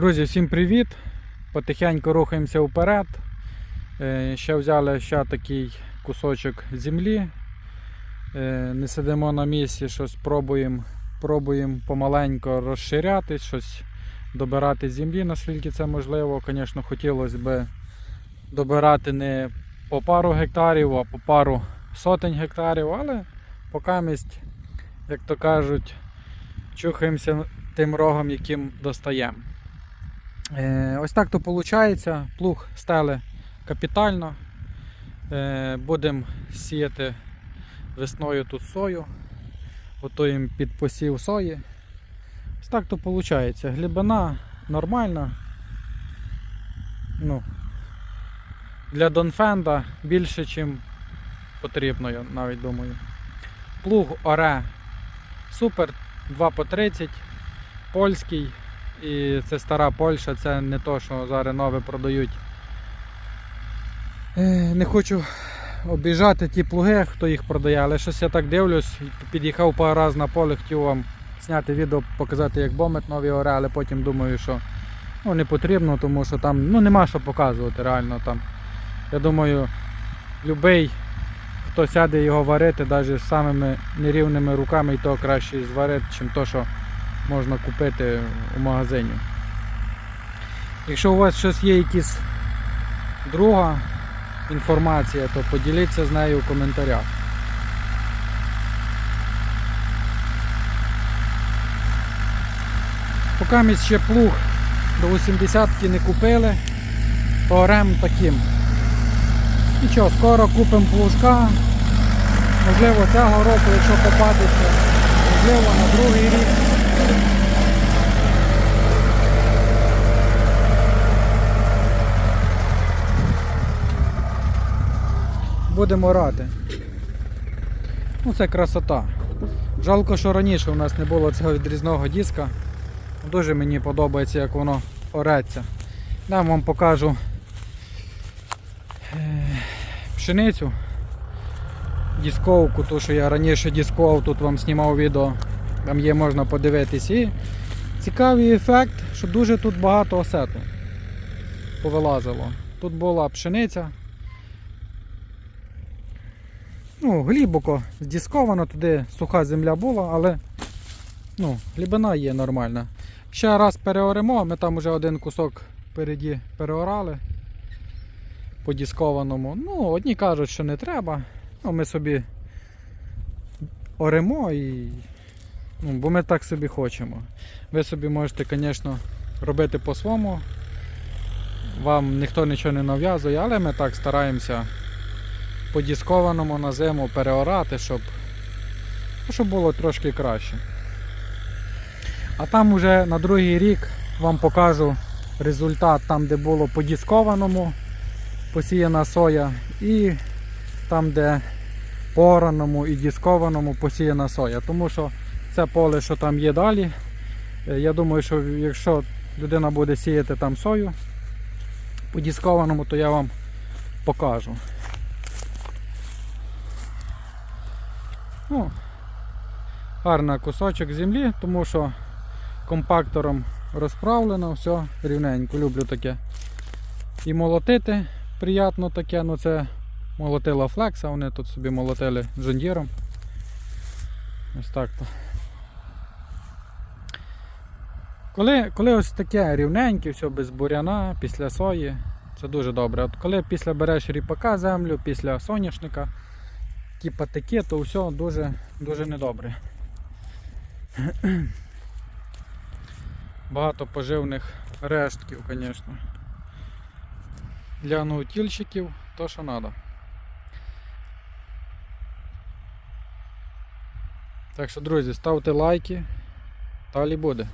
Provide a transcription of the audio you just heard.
Друзі, всім привіт! Потихеньку рухаємося вперед. Е, Ще взяли ще такий кусочок землі. Е, Не сидимо на місці, щось пробуємо, пробуємо помаленько розширятись, щось добирати землі, наскільки це можливо. Звісно, хотілося б добирати не по пару гектарів, а по пару сотень гектарів, але поки місць, як то кажуть, чухаємося тим рогом, яким достаємо. Е, Ось так то виходить. Плуг стели капітально. Е, Будемо сіяти весною тут сою. Готуємо під посів сої. Ось так то виходить. Глибина нормальна. Ну, для Донфенда більше, ніж потрібно, я навіть думаю. Плуг оре супер 2 по 30, польський. І це стара Польща, це не то, що зараз нове продають. Е, Не хочу обіжати ті плуги, хто їх продає, але щось я так дивлюсь, під'їхав пару разів на поле, хотів вам зняти відео, показати, як бомет нові оре, але потім думаю, що ну, не потрібно, тому що там ну, нема що показувати реально там. Я думаю, будь-який, хто сяде його варити, навіть з самими нерівними руками, і то краще зварити, ніж то, що можна купити у магазині. Якщо у вас щось є якісь друга інформація, то поділіться з нею в коментарях. Поки ми ще плуг до 80-ки не купили, то орем таким. Нічого, скоро купимо плужка. Можливо, цього року, якщо попадеться, можливо на другий рік. Будемо орати. Ну це красота. Жалко, що раніше у нас не було цього відрізного диска. Дуже мені подобається, як воно ореться. Я вам покажу е, пшеницю. Дісковку, ту, що я раніше дискував, тут вам знімав відео, там є можна подивитись. І цікавий ефект, що дуже тут багато осету повилазило. Тут була пшениця. Ну, глибоко здісковано, туди суха земля була, але ну, глибина є нормальна. Ще раз переоримо, ми там вже один кусок впереді переорали по діскованому. Ну, одні кажуть, що не треба. Ну, ми собі оремо і. Ну, бо ми так собі хочемо. Ви собі можете, звісно, робити по-своєму. Вам ніхто нічого не нав'язує, але ми так стараємося по діскованому на зиму переорати, щоб, ну, щоб було трошки краще. А там уже на другий рік вам покажу результат там, де було по діскованому посіяна соя, і там, де по ораному і діскованому посіяна соя. Тому що це поле, що там є далі. е, Я думаю, що якщо людина буде сіяти там сою по діскованому, то я вам покажу. Ну, гарний кусочок землі, тому що компактором розправлено, все рівненько. Люблю таке. І молотити приємно таке, ну це молотила флекса, вони тут собі молотили джондіром. Ось так то. Коли, коли ось таке рівненьке, все без буряна, після сої, це дуже добре. От коли після береш ріпака землю, після соняшника, типа таке, то все дуже, дуже недобре. Багато поживних рештків, звісно. Для наутільщиків то, що треба. Так що, друзі, ставте лайки, далі буде.